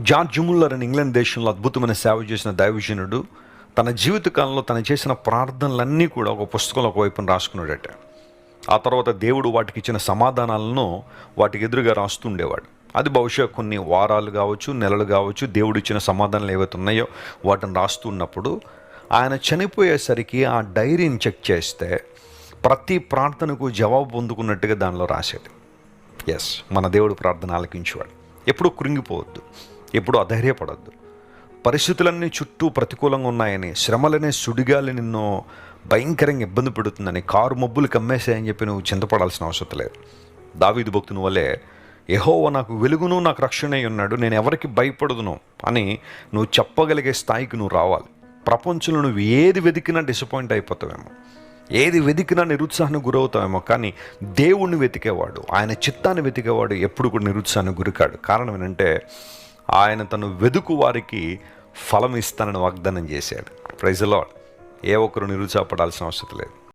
George Muller అని England దేశంలో అద్భుతమైన సేవ చేసిన దైవజనుడు తన జీవితకాలంలో తను చేసిన ప్రార్థనలన్నీ కూడా ఒక పుస్తకంలో ఒకవైపున రాసుకున్నాడట. ఆ తర్వాత దేవుడు వాటికి ఇచ్చిన సమాధానాలను వాటికి ఎదురుగా రాస్తుండేవాడు. అది బహుశా కొన్ని వారాలు కావచ్చు నెలలు కావచ్చు దేవుడు ఇచ్చిన సమాధానాలు ఏవైతే ఉన్నాయో వాటిని రాస్తున్నప్పుడు ఆయన చనిపోయేసరికి ఆ డైరీని చెక్ చేస్తే ప్రతి ప్రార్థనకు జవాబు పొందుకున్నట్టుగా దానిలో రాసేది. ఎస్ మన దేవుడు ప్రార్థన ఆలకించేవాడు. ఎప్పుడూ కృంగిపోవద్దు. ఎప్పుడూ అధైర్యపడద్దు. పరిస్థితులన్నీ చుట్టూ ప్రతికూలంగా ఉన్నాయని శ్రమలనే సుడిగాలి నిన్ను భయంకరంగా ఇబ్బంది పెడుతుందని కారు మబ్బులు కమ్మేసాయని చెప్పి నువ్వు చింతపడాల్సిన అవసరం లేదు. దావీదు భక్తుని వల్లే ఎహోవో నాకు వెలుగును నాకు రక్షణ అయి ఉన్నాడు నేను ఎవరికి భయపడదును అని నువ్వు చెప్పగలిగే స్థాయికి నువ్వు రావాలి. ప్రపంచంలో నువ్వు ఏది వెతికినా డిసప్పాయింట్ అయిపోతావేమో. ఏది వెతికినా నిరుత్సాహానికి గురవుతావేమో కానీ దేవుణ్ణి వెతికేవాడు ఆయన చిత్తాన్ని వెతికేవాడు ఎప్పుడు కూడా నిరుత్సాహానికి గురికాడు. కారణం ఏంటంటే ఆయన తను వెదుకు వారికి ఫలం ఇస్తానని వాగ్దానం చేశాడు. ప్రైజ్ లాడ్ ఏ ఒక్కరు నిరుత్సాహపడాల్సిన అవసరం లేదు.